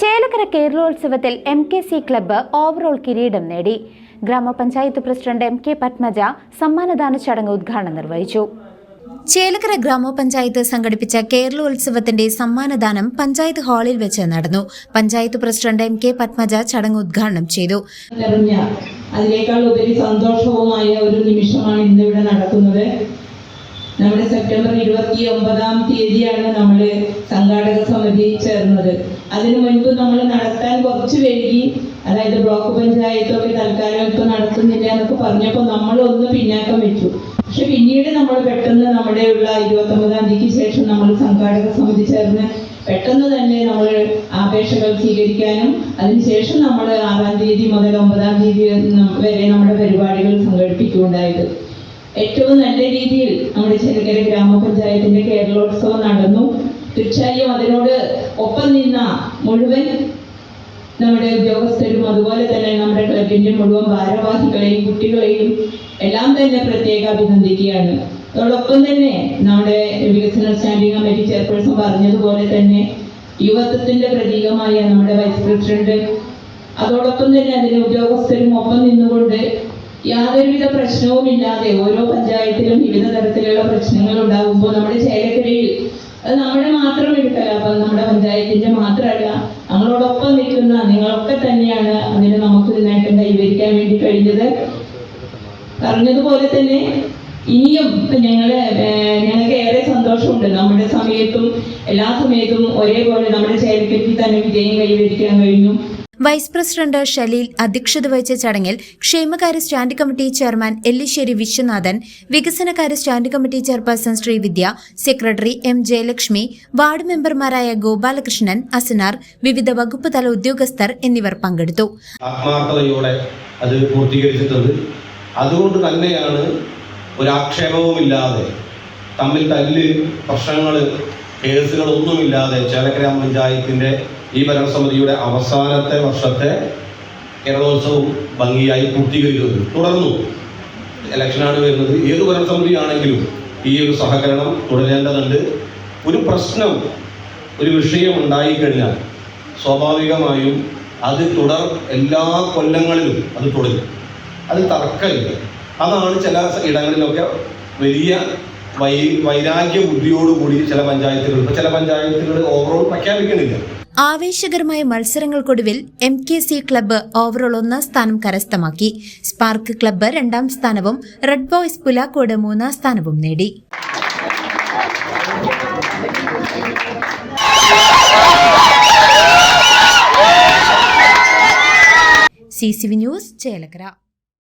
Chelakkara കേരളോത്സവത്തിൽ M K C club overall കിരീടം നേടി. ഗ്രാമപഞ്ചായത്ത് പ്രസിഡന്റ് എം കെ പത്മജ സമ്മാനദാന ചടങ്ങ് ഉദ്ഘാടനം നിർവഹിച്ചു. ചേലക്കര ഗ്രാമപഞ്ചായത്ത് സംഘടിപ്പിച്ച കേരളോത്സവത്തിന്റെ സമ്മാനദാനം പഞ്ചായത്ത് ഹാളിൽ വെച്ച് നടന്നു. Panchayat president M K Padmaja ചടങ്ങ് ഉദ്ഘാടനം ചെയ്തു. അതിനേക്കാൾ ഉപരി സന്തോഷവുമായ ഒരു നിമിഷമാണ് ഇന്നിവിടെ നടക്കുന്നത്. നമ്മുടെ സെപ്റ്റംബർ ഇരുപത്തി ഒമ്പതാം തീയതിയാണ് നമ്മൾ സംഘാടക സമിതി ചേർന്നത്. അതിനു മുൻപ് നമ്മൾ നടത്താൻ കുറച്ച് വൈകി അതായത് ബ്ലോക്ക് പഞ്ചായത്തൊക്കെ തൽക്കാലം ഇപ്പൊ നടത്തുന്നില്ല എന്നൊക്കെ പറഞ്ഞപ്പോൾ നമ്മൾ ഒന്ന് പിന്നാക്കം വെച്ചു. പക്ഷെ പിന്നീട് നമ്മൾ പെട്ടെന്ന് നമ്മുടെ ഉള്ള ഇരുപത്തി ഒമ്പതാം തീയതിക്ക് ശേഷം നമ്മൾ സംഘാടക സമിതി ചേർന്ന് പെട്ടെന്ന് തന്നെ നമ്മൾ അപേക്ഷകൾ സ്വീകരിക്കാനും അതിനുശേഷം നമ്മൾ ആറാം തീയതി മുതൽ ഒമ്പതാം തീയതി വരെ നമ്മുടെ പരിപാടികൾ സംഘടിപ്പിക്കുകയുണ്ടായത്. ഏറ്റവും നല്ല രീതിയിൽ നമ്മുടെ ചെറുകര ഗ്രാമപഞ്ചായത്തിന്റെ കേരളോത്സവം നടന്നു. തീർച്ചയായും അതിനോട് ഒപ്പം നിന്ന മുഴുവൻ നമ്മുടെ ഉദ്യോഗസ്ഥരും അതുപോലെ തന്നെ നമ്മുടെ ക്ലബിന്റെ മുഴുവൻ ഭാരവാഹികളെയും കുട്ടികളെയും എല്ലാം തന്നെ പ്രത്യേക അഭിനന്ദിക്കുകയാണ്. അതോടൊപ്പം തന്നെ നമ്മുടെ വികസന സ്റ്റാൻഡിംഗ് കമ്മിറ്റി ചെയർപേഴ്സൺ പറഞ്ഞതുപോലെ തന്നെ യുവത്വത്തിന്റെ പ്രതീകമായ നമ്മുടെ വൈസ് പ്രസിഡന്റ് അതോടൊപ്പം തന്നെ അതിലെ ഉദ്യോഗസ്ഥരും ഒപ്പം നിന്നുകൊണ്ട് യാതൊരുവിധ പ്രശ്നവും ഇല്ലാതെ ഓരോ പഞ്ചായത്തിലും വിവിധ തരത്തിലുള്ള പ്രശ്നങ്ങൾ ഉണ്ടാകുമ്പോൾ നമ്മുടെ ചേലക്കരയിൽ അത് നമ്മുടെ മാത്രം എടുക്കല അപ്പൊ നമ്മുടെ പഞ്ചായത്തിന്റെ മാത്രമല്ല. നമ്മളോടൊപ്പം നിൽക്കുന്ന നിങ്ങളൊക്കെ തന്നെയാണ് അതിന് നമുക്ക് നേട്ടം കൈവരിക്കാൻ വേണ്ടി കഴിഞ്ഞത്. പറഞ്ഞതുപോലെ തന്നെ ഇനിയും ഞങ്ങൾ ഞങ്ങൾക്ക് ഏറെ സന്തോഷമുണ്ട്. നമ്മുടെ സമയത്തും എല്ലാ സമയത്തും ഒരേപോലെ നമ്മുടെ ചേലക്കരയ്ക്ക് തന്നെ വിജയം കൈവരിക്കാൻ കഴിഞ്ഞു. വൈസ് പ്രസിഡന്റ് ഷലീൽ അധ്യക്ഷത വഹിച്ച ചടങ്ങിൽ ക്ഷേമകാര്യ stand committee chairman Ellissery Viswanathan വികസനകാര്യ stand committee chairperson Sreevidya secretary M Jayalakshmi ward മെമ്പർമാരായ ഗോപാലകൃഷ്ണൻ അസനാർ വിവിധ വകുപ്പ് തല ഉദ്യോഗസ്ഥർ എന്നിവർ പങ്കെടുത്തു. ആത്മാർത്ഥതയോടെ അത് പൂർത്തീകരിച്ചിട്ടുണ്ട്. അതുകൊണ്ട് തന്നെയാണ് ഒരാക്ഷേപവുമില്ലാതെ തമ്മിൽ തല്ല് പ്രശ്നങ്ങൾ കേസുകളൊന്നുമില്ലാതെ ചേലക്കര പഞ്ചായത്തിന്റെ ഈ ഭരണസമിതിയുടെ അവസാനത്തെ വർഷത്തെ കേരളോത്സവം ഭംഗിയായി പൂർത്തീകരിക്കുന്നത് തുടർന്നു ഇലക്ഷനാണ് വരുന്നത്. ഏത് ഭരണസമിതിയാണെങ്കിലും ഈ ഒരു സഹകരണം തുടരേണ്ടതുണ്ട്. ഒരു പ്രശ്നം ഒരു വിഷയം ഉണ്ടായിക്കഴിഞ്ഞാൽ സ്വാഭാവികമായും അത് തുടർ എല്ലാ കൊല്ലങ്ങളിലും അത് തുടരും. അത് തർക്കമില്ല. അതാണ് ചില ഇടങ്ങളിലൊക്കെ വലിയ വൈ വൈരാഗ്യ ബുദ്ധിയോടുകൂടി ചില പഞ്ചായത്തുകൾ. ചില പഞ്ചായത്തുകൾ ഓവറോൾ പ്രഖ്യാപിക്കുന്നില്ല. ആവേശകരമായ മത്സരങ്ങൾക്കൊടുവിൽ M K C club overall ഒന്നാം സ്ഥാനം കരസ്ഥമാക്കി. സ്പാർക്ക് ക്ലബ്ബ് രണ്ടാം സ്ഥാനവും റെഡ് ബോയ്സ് പുലാക്കോട് മൂന്നാം സ്ഥാനവും നേടി. C C V news Chelakkara.